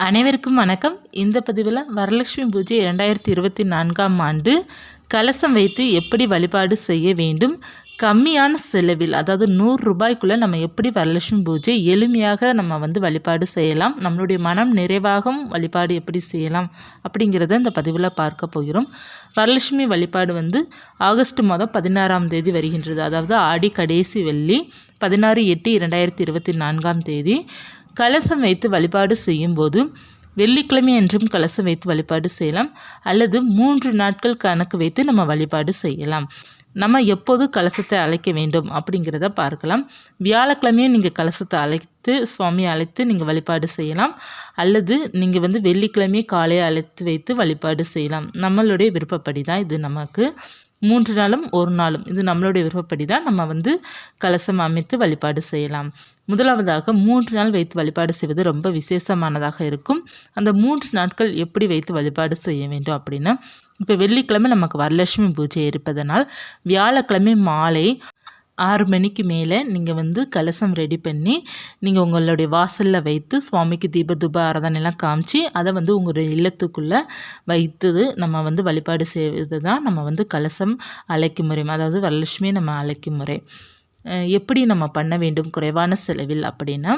அனைவருக்கும் வணக்கம். இந்த பதிவில் வரலட்சுமி பூஜை இரண்டாயிரத்தி இருபத்தி நான்காம் ஆண்டு கலசம் வைத்து எப்படி வழிபாடு செய்ய வேண்டும் கம்மியான செலவில் அதாவது நூறு ரூபாய்க்குள்ளே நம்ம எப்படி வரலட்சுமி பூஜை எளிமையாக நம்ம வந்து வழிபாடு செய்யலாம் நம்மளுடைய மனம் நிறைவாகவும் வழிபாடு எப்படி செய்யலாம் அப்படிங்கிறத இந்த பதிவில் பார்க்க போகிறோம். வரலட்சுமி வழிபாடு வந்து ஆகஸ்ட் மாதம் பதினாறாம் தேதி வருகின்றது. அதாவது ஆடி கடைசி வெள்ளி பதினாறு எட்டு இரண்டாயிரத்தி இருபத்தி நான்காம் தேதி. கலசம் வைத்து வழிபாடு செய்யும்போது வெள்ளிக்கிழமை என்றும் கலசம் வைத்து வழிபாடு செய்யலாம். அல்லது மூன்று நாட்கள் கணக்கு வைத்து நம்ம வழிபாடு செய்யலாம். நம்ம எப்போது கலசத்தை அழைக்க வேண்டும் அப்படிங்கிறத பார்க்கலாம். வியாழக்கிழமையும் நீங்கள் கலசத்தை அழைத்து சுவாமியை அழைத்து நீங்கள் வழிபாடு செய்யலாம். அல்லது நீங்கள் வந்து வெள்ளிக்கிழமையே காலையை அழைத்து வைத்து வழிபாடு செய்யலாம். நம்மளுடைய விருப்பப்படி தான் இது நமக்கு மூன்று நாளும் ஒரு நாளும். இது நம்மளுடைய விருப்பப்படி தான் நம்ம வந்து கலசம் அமைத்து வழிபாடு செய்யலாம். முதலாவதாக மூன்று நாள் வைத்து வழிபாடு செய்வது ரொம்ப விசேஷமானதாக இருக்கும். அந்த மூன்று நாட்கள் எப்படி வைத்து வழிபாடு செய்ய வேண்டும் அப்படின்னா இப்போ வெள்ளிக்கிழமை நமக்கு வரலட்சுமி பூஜை இருப்பதனால் வியாழக்கிழமை மாலை ஆறு மணிக்கு மேலே நீங்கள் வந்து கலசம் ரெடி பண்ணி நீங்கள் உங்களுடைய வாசலில் வைத்து சுவாமிக்கு தீப துப ஆராதனைலாம் காமிச்சு அதை வந்து உங்களுடைய இல்லத்துக்குள்ளே வைத்தது நம்ம வந்து வழிபாடு செய்வது தான் நம்ம வந்து கலசம் அழைக்கும் முறை அதாவது வரலட்சுமி நம்ம அழைக்கும் முறை. எப்படி நம்ம பண்ண வேண்டும் குறைவான செலவில் அப்படின்னா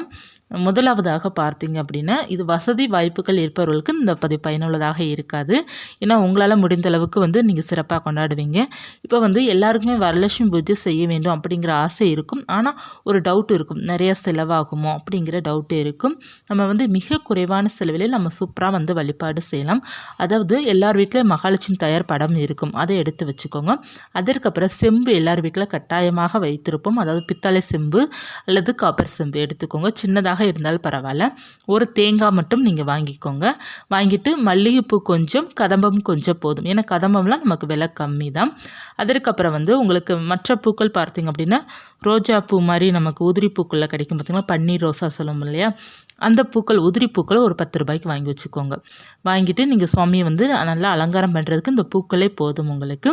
முதலாவதாக பார்த்தீங்க அப்படின்னா இது வசதி வாய்ப்புகள் இருப்பவர்களுக்கு இந்த பதிவு பயனுள்ளதாக இருக்காது. ஏன்னா உங்களால் முடிந்த அளவுக்கு வந்து நீங்கள் சிறப்பாக கொண்டாடுவீங்க. இப்போ வந்து எல்லாருக்குமே வரலட்சுமி பூஜை செய்ய வேண்டும் அப்படிங்கிற ஆசை இருக்கும். ஆனால் ஒரு டவுட் இருக்கும். நிறையா செலவாகுமோ அப்படிங்கிற டவுட் இருக்கும். நம்ம வந்து மிக குறைவான செலவில் நம்ம சூப்பராக வந்து வழிபாடு செய்யலாம். அதாவது எல்லார் வீட்டிலையும் மகாலட்சுமி தயார் படம் இருக்கும். அதை எடுத்து வச்சுக்கோங்க. அதற்கப்புறம் செம்பு எல்லார் வீட்டில் கட்டாயமாக வைத்திருப்போம். அதாவது பித்தளை செம்பு அல்லது காப்பர் செம்பு எடுத்துக்கோங்க. சின்னதாக எதுவாக இருந்தாலும் பரவாயில்ல. ஒரு தேங்காய் மட்டும் நீங்கள் வாங்கிக்கோங்க. வாங்கிட்டு மல்லிகைப்பூ கொஞ்சம் கதம்பம் கொஞ்சம் போதும். ஏன்னா கதம்பம்லாம் நமக்கு விலை கம்மி தான் அதற்கப்புறம் வந்து உங்களுக்கு மற்ற பூக்கள் பார்த்தீங்க அப்படின்னா ரோஜா பூ மாதிரி நமக்கு உதிரி பூக்களில் கிடைக்கும் பார்த்திங்கன்னா பன்னீர் ரோசா சொல்லும் இல்லையா? அந்த பூக்கள் உதிரி பூக்களை ஒரு பத்து ரூபாய்க்கு வாங்கி வச்சுக்கோங்க. வாங்கிட்டு நீங்கள் சுவாமியை வந்து நல்லா அலங்காரம் பண்ணுறதுக்கு இந்த பூக்களே போதும் உங்களுக்கு.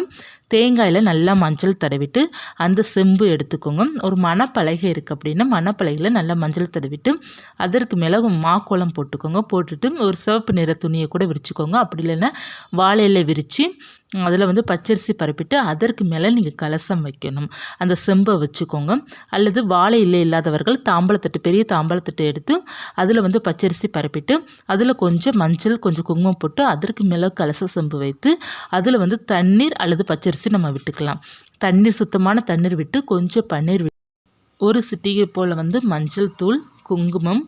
தேங்காயில் நல்லா மஞ்சள் தடவிட்டு அந்த செம்பு எடுத்துக்கோங்க. ஒரு மணப்பலகை இருக்குது அப்படின்னா மணப்பலகையில் நல்லா மஞ்சள் தடவிட்டு அதற்கு மேலே மாக்கோளம் போட்டுக்கோங்க. போட்டுட்டு ஒரு சிவப்பு நிற துணியை கூட விரிச்சுக்கோங்க. அப்படி இல்லைன்னா வாழையில விரித்து அதில் வந்து பச்சரிசி பரப்பிட்டு அதற்கு மேலே நீங்கள் கலசம் வைக்கணும். அந்த செம்பை வச்சுக்கோங்க. அல்லது வாழை இல்லை இல்லாதவர்கள் தாம்பளத்தட்டு பெரிய தாம்பளத்தட்டு எடுத்து அதில் வந்து பச்சரிசி பரப்பிட்டு அதில் கொஞ்சம் மஞ்சள் கொஞ்சம் குங்குமம் போட்டு அதற்கு மேலே கலச செம்பு வைத்து அதில் வந்து தண்ணீர் அல்லது பச்சரிசி நம்ம விட்டுக்கலாம். தண்ணீர் சுத்தமான தண்ணீர் விட்டு கொஞ்சம் பன்னீர் ஒரு சிட்டிகை போல் வந்து மஞ்சள் தூள் குங்குமம்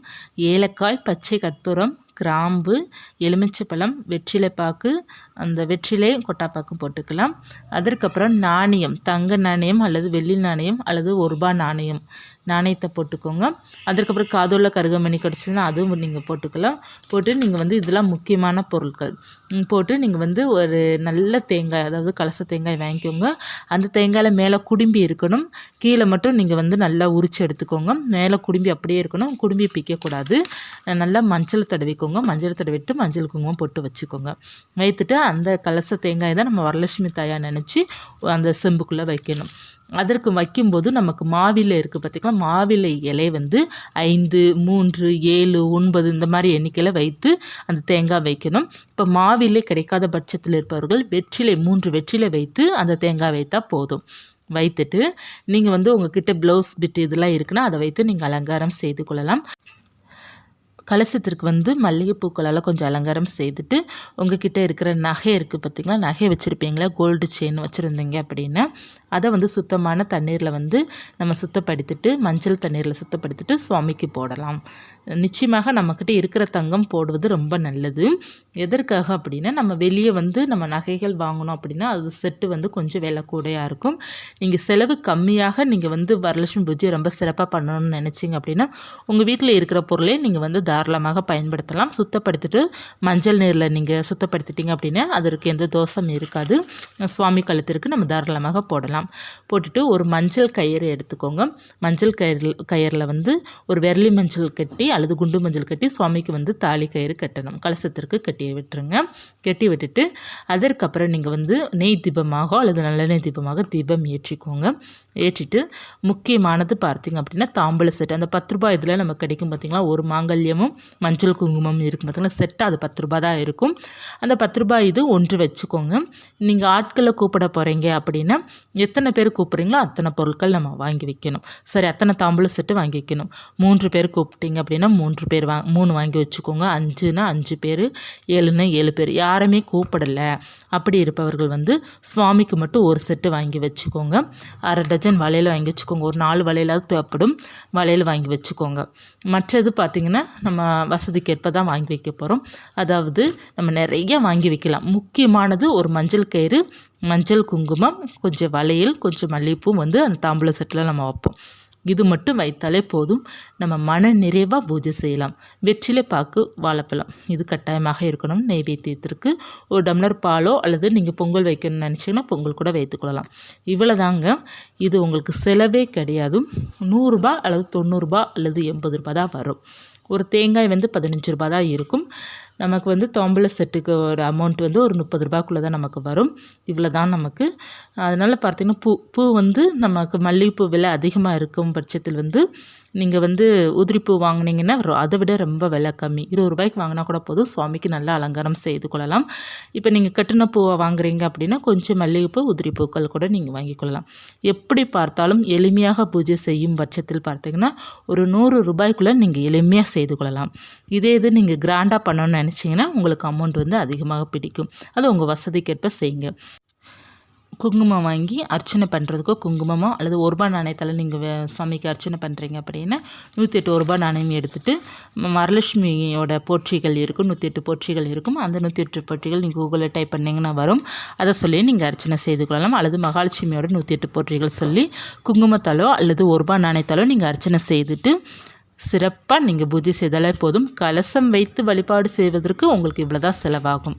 ஏலக்காய் பச்சை கற்பூரம் கிராம்பு எலுமிச்சைப்பழம் வெற்றிலைப்பாக்கு அந்த வெற்றிலை கொட்டாப்பாக்கும் போட்டுக்கலாம். அதற்கப்புறம் நாணயம் தங்க நாணயம் அல்லது வெள்ளி நாணயம் அல்லது ஒரு ரூபா நாணயம். நாணயத்தை போட்டுக்கோங்க. அதற்கப்புறம் காதுள்ள கருகமணி கிடச்சிதுன்னா அதுவும் நீங்கள் போட்டுக்கலாம். போட்டு நீங்கள் வந்து இதெல்லாம் முக்கியமான பொருட்கள். போட்டு நீங்கள் வந்து ஒரு நல்ல தேங்காய் அதாவது கலச தேங்காய் வாங்கிக்கோங்க. அந்த தேங்காயில் மேலே குடும்பி இருக்கணும். கீழே மட்டும் நீங்கள் வந்து நல்லா உரித்து எடுத்துக்கோங்க. மேலே குடும்பி அப்படியே இருக்கணும். குடும்பி பிக்கக்கூடாது. நல்லா மஞ்சள் தடவிக்கோங்க. மஞ்சள் தடவிட்டு மஞ்சள் குங்குமம் போட்டு வச்சுக்கோங்க. வைத்துட்டு அந்த கலச தேங்காய் தான் நம்ம வரலட்சுமி தாயாக நினச்சி அந்த செம்புக்குள்ளே வைக்கணும். அதற்கு வைக்கும்போது நமக்கு மாவிலை இருக்குது பார்த்திங்களா மாவிலை இலை வந்து ஐந்து மூன்று ஏழு ஒன்பது இந்த மாதிரி எண்ணிக்கையில் வைத்து அந்த தேங்காய் வைக்கணும். இப்போ மாவிலை கிடைக்காத பட்சத்தில் இருப்பவர்கள் வெற்றிலை மூன்று வெற்றிலை வைத்து அந்த தேங்காய் வைத்தால் போதும். வைத்துட்டு நீங்கள் வந்து உங்ககிட்ட ப்ளவுஸ் பிட்டு இதெல்லாம் இருக்குன்னா அதை வைத்து நீங்கள் அலங்காரம் செய்து கொள்ளலாம். கலசத்திற்கு வந்து மல்லிகைப்பூக்களால் கொஞ்சம் அலங்காரம் செய்துட்டு உங்ககிட்ட இருக்கிற நகை இருக்குது பார்த்திங்களா நகை வச்சுருப்பீங்களா? கோல்டு செயின் வச்சுருந்தீங்க அப்படின்னா அதை வந்து சுத்தமான தண்ணீரில் வந்து நம்ம சுத்தப்படுத்திட்டு மஞ்சள் தண்ணீரில் சுத்தப்படுத்திட்டு சுவாமிக்கு போடலாம். நிச்சயமாக நம்மக்கிட்ட இருக்கிற தங்கம் போடுவது ரொம்ப நல்லது. எதற்காக அப்படின்னா நம்ம வெளியே வந்து நம்ம நகைகள் வாங்கணும் அப்படின்னா அது செட்டு வந்து கொஞ்சம் விலை கூடையாக இருக்கும். நீங்கள் செலவு கம்மியாக நீங்கள் வந்து வரலட்சுமி பூஜை ரொம்ப சிறப்பாக பண்ணணும்னு நினச்சிங்க அப்படின்னா உங்கள் வீட்டில் இருக்கிற பொருளே நீங்கள் வந்து தாராளமாக பயன்படுத்தலாம். சுத்தப்படுத்திட்டு மஞ்சள் நீரில் நீங்கள் சுத்தப்படுத்திட்டீங்க அப்படின்னா அதற்கு எந்த தோஷம் இருக்காது. சுவாமி கழுத்திற்கு நம்ம தாராளமாக போடலாம். போட்டுட்டு ஒரு மஞ்சள் கயிறு எடுத்துக்கோங்க. மஞ்சள் கயிறு கயிறில் வந்து ஒரு வெரலி மஞ்சள் கட்டி அல்லது குண்டு மஞ்சள் கட்டி சுவாமிக்கு வந்து தாலி கயிறு கட்டணும். கலசத்திற்கு கட்டி விட்டுருங்க. கட்டி விட்டுட்டு அதற்கப்புறம் நீங்கள் வந்து நெய் தீபமாக அல்லது நல்லெண்ணெய் தீபமாக தீபம் ஏற்றிக்கோங்க. ஏற்றிட்டு முக்கியமானது பார்த்தீங்க அப்படின்னா தாம்பூல செட்டு. அந்த பத்து ரூபாய் இதில் நமக்கு கிடைக்கும் பார்த்திங்களா? ஒரு மாங்கல்யமும் குங்குமம் மஞ்சள் குங்குமம் இருக்கும் பார்த்திங்கன்னா செட்டாக அது பத்து ரூபா தான் இருக்கும். அந்த பத்து ரூபாய் இது ஒன்று வச்சுக்கோங்க. நீங்கள் ஆட்களை கூப்பிட போகிறீங்க அப்படின்னா எத்தனை பேர் கூப்பிட்றீங்களோ அத்தனை பொருட்கள் நம்ம வாங்கி வைக்கணும். சரி அத்தனை தாம்பூல செட்டு வாங்கி வைக்கணும். மூன்று பேர் கூப்பிட்டீங்க அப்படின்னா மூன்று பேர் வா மூணு வாங்கி வச்சுக்கோங்க. அஞ்சுனா அஞ்சு பேர் ஏழுனா ஏழு பேர். யாருமே கூப்பிடலை. அப்படி இருப்பவர்கள் வந்து சுவாமிக்கு மட்டும் ஒரு செட்டு வாங்கி வச்சுக்கோங்க. அரை டஜன் வளையல் வாங்கி வச்சுக்கோங்க. ஒரு நாலு வளையலாவது தேவைப்படும். வளையல் வாங்கி வச்சுக்கோங்க. மற்றது பார்த்திங்கன்னா நம்ம வசதிக்கேற்ப தான் வாங்கி வைக்க போகிறோம் அதாவது நம்ம நிறைய வாங்கி வைக்கலாம். முக்கியமானது ஒரு மஞ்சள் கயிறு மஞ்சள் குங்குமம் கொஞ்சம் வளையல் கொஞ்சம் மல்லிகைப்பூவும் வந்து அந்த தாம்பூல செட்டில் நம்ம வைப்போம். இது மட்டும் வைத்தாலே போதும். நம்ம மன நிறைவாக பூஜை செய்யலாம். வெற்றிலை பாக்கு வாழைப்பழம். இது கட்டாயமாக இருக்கணும். நெய்வேத்தியத்திற்கு. ஒரு டம்ளர் பாலோ அல்லது நீங்கள் பொங்கல் வைக்கணும்னு நினச்சிங்கன்னா பொங்கல் கூட வைத்துக்கொள்ளலாம் இவ்வளோதாங்க இது உங்களுக்கு செலவே கிடையாது. நூறுரூபா அல்லது தொண்ணூறுரூபா அல்லது எண்பது ரூபா தான் வரும். ஒரு தேங்காய் வந்து பதினஞ்சு ரூபா தான் இருக்கும். நமக்கு வந்து தாம்பூல செட்டுக்கு ஒரு அமௌண்ட் வந்து ஒரு முப்பது ரூபாய்க்குள்ளே தான் நமக்கு வரும். இவ்வளோ தான் நமக்கு. அதனால் பார்த்திங்கன்னா பூ பூ வந்து நமக்கு மல்லிகைப்பூ விலை அதிகமாக இருக்கும் பட்சத்தில் வந்து நீங்கள் வந்து உதிரிப்பூ வாங்கினீங்கன்னா அதை விட ரொம்ப விலை கம்மி. இருபது ரூபாய்க்கு வாங்கினா கூட போதும். சுவாமிக்கு நல்லா அலங்காரம் செய்து கொள்ளலாம். இப்போ நீங்கள் கட்டின பூவை வாங்குறீங்க அப்படின்னா கொஞ்சம் மல்லிகைப்பூ உதிரிப்பூக்கள் கூட நீங்கள் வாங்கிக்கொள்ளலாம் எப்படி பார்த்தாலும் எளிமையாக பூஜை செய்யும் பட்சத்தில் பார்த்தீங்கன்னா ஒரு நூறு ரூபாய்க்குள்ளே நீங்கள் எளிமையாக செய்து கொள்ளலாம். இதே இது நீங்கள் கிராண்டாக பண்ணணும்னு நினச்சிங்கன்னா உங்களுக்கு அமௌண்ட் வந்து அதிகமாக பிடிக்கும். அது உங்கள் வசதிக்கேற்ப செய்யுங்க. குங்குமம் வாங்கி அர்ச்சனை பண்ணுறதுக்கோ குங்குமமோ அல்லது ஒரு ரூபா நாணயத்தால் நீங்கள் சுவாமிக்கு அர்ச்சனை பண்ணுறீங்க அப்படின்னா நூற்றி எட்டு ஒரு ரூபா நாணயம் எடுத்துகிட்டு வரலட்சுமியோட போற்றிகள் இருக்கும் நூற்றி எட்டு போற்றிகள் இருக்கும். அந்த நூற்றி எட்டு போற்றிகள் நீங்கள் கூகுளில் டைப் பண்ணிங்கன்னா வரும். அதை சொல்லி நீங்கள் அர்ச்சனை செய்து கொள்ளலாம். அல்லது மகாலட்சுமியோட நூற்றி எட்டு போற்றிகள் சொல்லி குங்குமத்தாலோ அல்லது ஒரு ரூபா நாணயத்தாலோ நீங்கள் அர்ச்சனை செய்துட்டு சிறப்பாக நீங்கள் பூஜை செய்தாலே போதும். கலசம் வைத்து வழிபாடு செய்வதற்கு உங்களுக்கு இவ்வளோ தான் செலவாகும்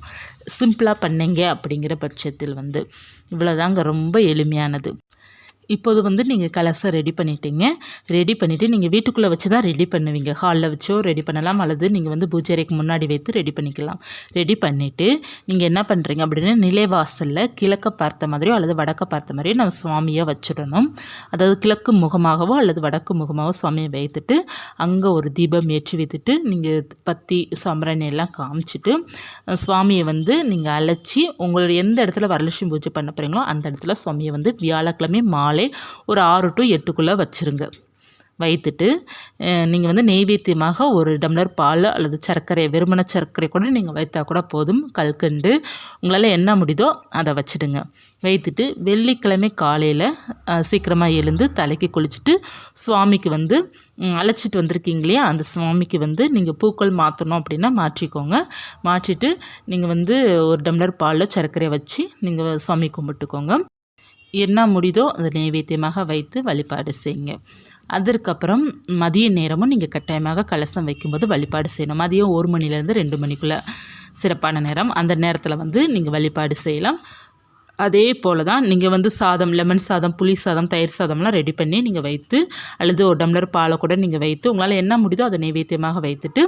சிம்பிளாக பண்ணீங்க அப்படிங்கிற பட்சத்தில் வந்து இவ்வளோதாங்க ரொம்ப எளிமையானது. இப்போது வந்து நீங்கள் கலசம் ரெடி பண்ணிட்டீங்க. ரெடி பண்ணிவிட்டு நீங்கள் வீட்டுக்குள்ளே வச்சு தான் ரெடி பண்ணுவீங்க ஹாலில் வச்சோ ரெடி பண்ணலாம். அல்லது நீங்கள் வந்து பூஜை அறைக்கு முன்னாடி வைத்து ரெடி பண்ணிக்கலாம். ரெடி பண்ணிவிட்டு நீங்கள் என்ன பண்ணுறீங்க அப்படின்னா நிலைவாசலில் கிழக்க பார்த்த மாதிரியோ அல்லது வடக்க பார்த்த மாதிரியோ நம்ம சுவாமியை வச்சிடணும். அதாவது கிழக்கு முகமாகவோ அல்லது வடக்கு முகமாகவோ சுவாமியை வைத்துட்டு அங்கே ஒரு தீபம் ஏற்றி வைத்துட்டு நீங்கள் பத்தி சாம்பிராணி எல்லாம் காமிச்சிட்டு சுவாமியை வந்து நீங்கள் அழைச்சி உங்களுடைய எந்த இடத்துல வரலட்சுமி பூஜை பண்ண போகிறீங்களோ அந்த இடத்துல சுவாமியை வந்து வியாழக்கிழமை மாலை நாளே ஒரு ஆறு டு எட்டுக்குள்ளே வச்சுருங்க. வைத்துட்டு நீங்கள் வந்து நெய்வேத்தியமாக ஒரு டம்ளர் பால் அல்லது சர்க்கரை வெறுமன சர்க்கரை கூட நீங்கள் வைத்தா கூட போதும். கல்கண்டு உங்களால் என்ன முடியுதோ அதை வச்சுடுங்க. வைத்துட்டு வெள்ளிக்கிழமை காலையில் சீக்கிரமாக எழுந்து தலைக்கு குளிச்சுட்டு சுவாமிக்கு வந்து அழைச்சிட்டு வந்திருக்கீங்க இல்லையா? அந்த சுவாமிக்கு வந்து நீங்கள் பூக்கள் மாற்றணும் அப்படின்னா மாற்றிக்கோங்க. மாற்றிட்டு நீங்கள் வந்து ஒரு டம்ளர் பாலில் சர்க்கரையை வச்சு நீங்கள் சுவாமி கும்பிட்டுக்கோங்க. என்ன முடியுதோ அதை நைவேத்தியமாக வைத்து வழிபாடு செய்யுங்க. அதற்கப்புறம் மதிய நேரமும் நீங்கள் கட்டாயமாக கலசம் வைக்கும்போது வழிபாடு செய்யணும். மதியம் ஒரு மணிலேருந்து ரெண்டு மணிக்குள்ளே சிறப்பான நேரம். அந்த நேரத்தில் வந்து நீங்கள் வழிபாடு செய்யலாம். அதே போல் தான் நீங்கள் வந்து சாதம் லெமன் சாதம் புளி சாதம் தயிர் சாதம்லாம் ரெடி பண்ணி நீங்கள் வைத்து அல்லது ஒரு டம்ளர் பாலை கூட நீங்கள் வைத்து உங்களால் என்ன முடியுதோ அதை நைவேத்தியமாக வைத்துட்டு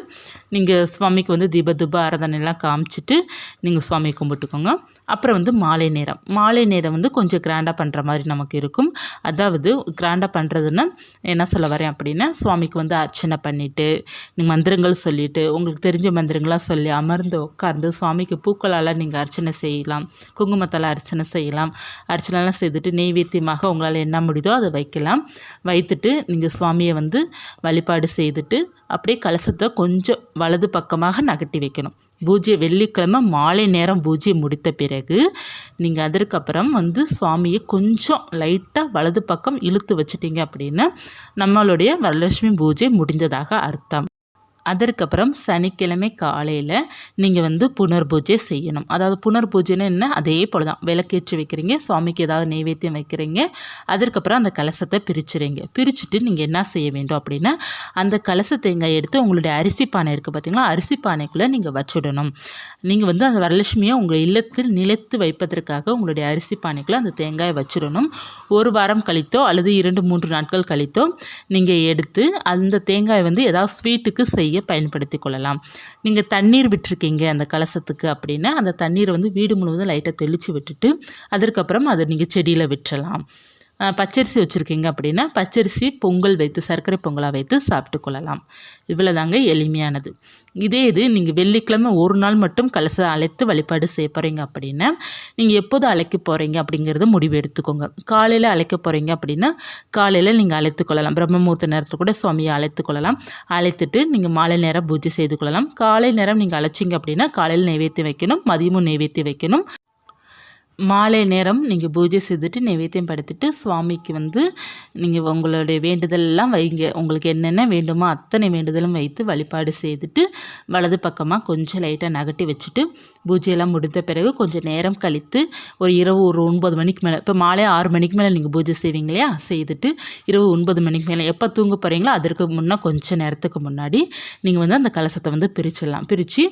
நீங்கள் சுவாமிக்கு வந்து தீப துப ஆராதனைலாம் காமிச்சிட்டு நீங்கள் சுவாமி கும்பிட்டுக்கோங்க. அப்புறம் வந்து மாலை நேரம். மாலை நேரம் வந்து கொஞ்சம் கிராண்டாக பண்ணுற மாதிரி நமக்கு இருக்கும். அதாவது கிராண்டாக பண்ணுறதுன்னா என்ன சொல்ல வரேன் அப்படின்னா சுவாமிக்கு வந்து அர்ச்சனை பண்ணிவிட்டு நீங்கள் மந்திரங்கள் சொல்லிவிட்டு உங்களுக்கு தெரிஞ்ச மந்திரங்களாக சொல்லி அமர்ந்து உட்கார்ந்து சுவாமிக்கு பூக்களால் நீங்கள் அர்ச்சனை செய்யலாம். குங்குமத்தால் அர்ச்சனை என்ன செய்யலாம். அர்ச்சனைலாம் செய்துட்டு நெய்வேத்தியமாக உங்களால் என்ன முடியுதோ அதை வைக்கலாம். வைத்துட்டு நீங்கள் சுவாமியை வந்து வழிபாடு செய்துட்டு அப்படியே கலசத்தை கொஞ்சம் வலது பக்கமாக நகட்டி வைக்கணும். பூஜை வெள்ளிக்கிழமை மாலை நேரம் பூஜை முடித்த பிறகு நீங்கள் அதற்கப்புறம் வந்து சுவாமியை கொஞ்சம் லைட்டாக வலது பக்கம் இழுத்து வச்சிட்டிங்க அப்படின்னா நம்மளுடைய வரலட்சுமி பூஜை முடிந்ததாக அர்த்தம். அதற்கப்புறம் சனிக்கிழமை காலையில் நீங்கள் வந்து புனர் பூஜை செய்யணும். அதாவது புனர் பூஜைன்னு என்ன? அதே போல் தான் விளக்கேற்றி வைக்கிறீங்க சுவாமிக்கு ஏதாவது நைவேத்தியம் வைக்கிறீங்க அதற்கப்புறம் அந்த கலசத்தை பிரிச்சுறீங்க பிரிச்சுட்டு நீங்கள் என்ன செய்ய வேண்டும் அப்படின்னா அந்த கலச தேங்காய் எடுத்து உங்களுடைய அரிசி பானை இருக்குது பார்த்தீங்களா அரிசி பானைக்குள்ளே நீங்கள் வச்சுடணும். நீங்கள் வந்து அந்த வரலட்சுமியை உங்கள் இல்லத்தில் நிலைத்து வைப்பதற்காக உங்களுடைய அரிசி பானைக்குள்ளே அந்த தேங்காயை வச்சிடணும். ஒரு வாரம் கழித்தோ அல்லது இரண்டு மூன்று நாட்கள் கழித்தோ நீங்கள் எடுத்து அந்த தேங்காயை வந்து ஏதாவது ஸ்வீட்டுக்கு செய் செய்ய பயன்படுத்தி கொள்ளலாம். நீங்கள் தண்ணீர் விட்டுருக்கீங்க அந்த கலசத்துக்கு அப்படின்னா அந்த தண்ணீரை வந்து வீடு முழுவதும் லைட்டாக தெளித்து விட்டுட்டு அதற்கப்புறம் அதை நீங்கள் செடியில் விட்டுறலாம். பச்சரிசி வச்சுருக்கீங்க அப்படின்னா பச்சரிசி பொங்கல் வைத்து சர்க்கரை பொங்கலாக வைத்து சாப்பிட்டு கொள்ளலாம். இவ்வளோதாங்க எளிமையானது. இதே இது நீங்கள் வெள்ளிக்கிழமை ஒரு நாள் மட்டும் கலசை அழைத்து வழிபாடு செய்ய போகிறீங்க அப்படின்னா நீங்கள் எப்போது அழைக்க போகிறீங்க அப்படிங்கிறத முடிவு எடுத்துக்கோங்க. காலையில் அழைக்க போகிறீங்க அப்படின்னா காலையில் நீங்கள் அழைத்து கொள்ளலாம். பிரம்மமுகூர்த்த நேரத்தில் கூட சுவாமியை அழைத்து கொள்ளலாம். அழைத்துட்டு நீங்கள் மாலை நேரம் பூஜை செய்து கொள்ளலாம். காலை நேரம் நீங்கள் அழைச்சிங்க அப்படின்னா காலையில் நைவேத்தியம் வைக்கணும் மதியமும் நைவேத்தியம் வைக்கணும். மாலை நேரம் நீங்கள் பூஜை செய்துட்டு நைவேத்தியம் படுத்திட்டு சுவாமிக்கு வந்து நீங்கள் உங்களுடைய வேண்டுதலெல்லாம் வைங்க. உங்களுக்கு என்னென்ன வேண்டுமோ அத்தனை வேண்டுதலும் வைத்து வழிபாடு செய்துட்டு வலது பக்கமாக கொஞ்சம் லைட்டாக நகட்டி வச்சுட்டு பூஜையெல்லாம் முடிந்த பிறகு கொஞ்சம் நேரம் கழித்து ஒரு இரவு ஒரு ஒன்பது மணிக்கு மேலே இப்போ மாலை ஆறு மணிக்கு மேலே நீங்கள் பூஜை செய்வீங்க இல்லையா? செய்துட்டு இரவு ஒன்பது மணிக்கு மேலே எப்போ தூங்க போகிறீங்களோ அதற்கு முன்னே கொஞ்சம் நேரத்துக்கு முன்னாடி நீங்கள் வந்து அந்த கலசத்தை வந்து பிரிச்சிடலாம். பிரித்து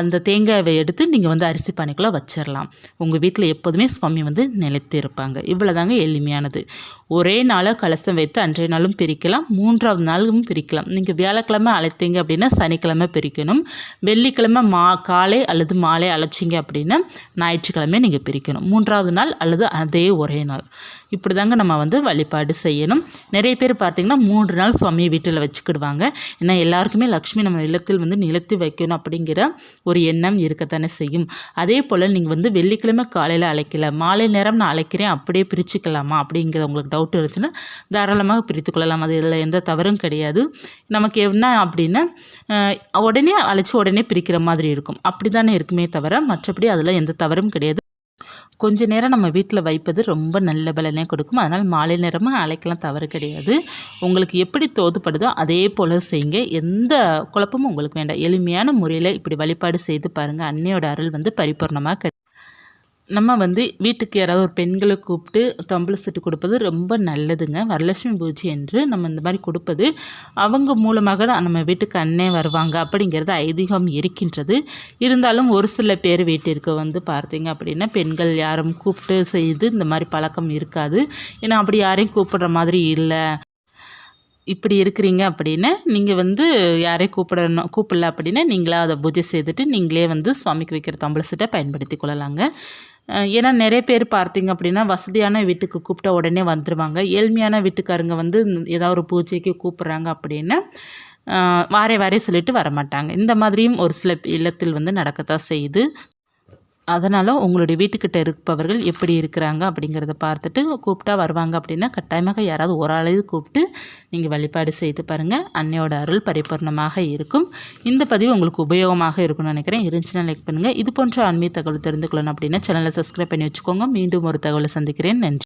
அந்த தேங்காயை எடுத்து நீங்கள் வந்து அரிசி பானைக்குள்ளே வச்சிடலாம். உங்கள் வீட்டில் எப்போதும் சுவாமி வந்து நிலைத்து இருப்பாங்க. இவ்வளோதாங்க எளிமையானது. ஒரே நாளாக கலசம் வைத்து அன்றைய நாளும் பிரிக்கலாம் மூன்றாவது நாளும் பிரிக்கலாம். நீங்கள் வியாழக்கிழமை அழைத்தீங்க அப்படின்னா சனிக்கிழமை பிரிக்கணும். வெள்ளிக்கிழமை மா காலை அல்லது மாலை அழைச்சிங்க அப்படின்னா ஞாயிற்றுக்கிழமை நீங்கள் பிரிக்கணும். மூன்றாவது நாள் அல்லது அதே ஒரே நாள். இப்படி தாங்க நம்ம வந்து வழிபாடு செய்யணும். நிறைய பேர் பார்த்திங்கன்னா மூன்று நாள் சுவாமியை வீட்டில் வச்சுக்கிடுவாங்க. ஏன்னா எல்லாருக்குமே லக்ஷ்மி நம்ம இல்லத்தில் வந்து நிலத்தி வைக்கணும் அப்படிங்கிற ஒரு எண்ணம் இருக்கத்தானே செய்யும். அதே போல் நீங்கள் வந்து வெள்ளிக்கிழமை காலையில் அழைக்கல. மாலை நேரம் நான் அழைக்கிறேன் அப்படியே பிரிச்சுக்கலாமா? அப்படிங்கிற உங்களுக்கு டவுட் இருந்துச்சுன்னா தாராளமாக பிரித்து கொள்ளலாம் அது இதில் எந்த தவறும் கிடையாது. நமக்கு என்ன அப்படின்னா உடனே அழைச்சி உடனே பிரிக்கிற மாதிரி இருக்கும். அப்படி தானே இருக்குமே தவிர மற்றபடி அதில் எந்த தவறும் கிடையாது. கொஞ்ச நேரம் நம்ம வீட்டில் வைப்பது ரொம்ப நல்ல பலனே கொடுக்கும். அதனால் மாலை நேரமாக அழைக்கலாம் தவறு கிடையாது. உங்களுக்கு எப்படி தோதுப்படுதோ அதே போல் செய்யுங்க. எந்த குழப்பமும் உங்களுக்கு வேண்டாம். எளிமையான முறையில் இப்படி வழிபாடு செய்து பாருங்கள் அன்னையோட அருள் வந்து பரிபூர்ணமாக கிடை நம்ம வந்து வீட்டுக்கு யாராவது ஒரு பெண்களை கூப்பிட்டு தம்பளை செட்டு கொடுப்பது ரொம்ப நல்லதுங்க. வரலட்சுமி பூஜை என்று நம்ம இந்த மாதிரி கொடுப்பது அவங்க மூலமாக தான் நம்ம வீட்டுக்கு அண்ணே வருவாங்க அப்படிங்கிறது ஐதீகம் இருக்கின்றது. இருந்தாலும் ஒரு சில பேர் வீட்டிற்கு வந்து பார்த்தீங்க அப்படின்னா பெண்கள் யாரும் கூப்பிட்டு செய்து இந்த மாதிரி பழக்கம் இருக்காது. ஏன்னா அப்படி யாரையும் கூப்பிடுற மாதிரி இல்லை. இப்படி இருக்கிறீங்க அப்படின்னா நீங்கள் வந்து யாரையும் கூப்பிடணும் கூப்பிடல அப்படின்னா நீங்களாக அதை பூஜை செய்துட்டு நீங்களே வந்து சுவாமிக்கு வைக்கிற தம்பளை செட்டை பயன்படுத்தி கொள்ளலாங்க. ஏன்னா நிறைய பேர் பார்த்தீங்க அப்படின்னா வசதியான வீட்டுக்கு கூப்பிட்ட உடனே வந்துடுவாங்க ஏழ்மையான வீட்டுக்காரங்க வந்து இந்த ஏதாவது ஒரு பூஜைக்கு கூப்பிட்றாங்க அப்படின்னு வாரே வாரே சொல்லிட்டு வரமாட்டாங்க. இந்த மாதிரியும் ஒரு சில இல்லத்தில் வந்து நடக்கத்தான் செய்யுது. அதனால் உங்களுடைய வீட்டுக்கிட்ட இருப்பவர்கள் எப்படி இருக்கிறாங்க அப்படிங்கிறத பார்த்துட்டு கூப்பிட்டா வருவாங்க அப்படின்னா கட்டாயமாக யாராவது ஒரு ஆளையும் கூப்பிட்டு நீங்கள் வழிபாடு செய்து பாருங்கள் அன்னையோட அருள் பரிபூர்ணமாக இருக்கும். இந்த பதிவு உங்களுக்கு உபயோகமாக இருக்கும்னு நினைக்கிறேன். இருந்துச்சுன்னா லைக் பண்ணுங்கள் இது போன்ற ஆன்மீக தகவல் தெரிந்து கொள்ளணும் அப்படின்னா சேனலை சப்ஸ்கிரைப் பண்ணி வச்சுக்கோங்க. மீண்டும் ஒரு தகவலை சந்திக்கிறேன். நன்றி.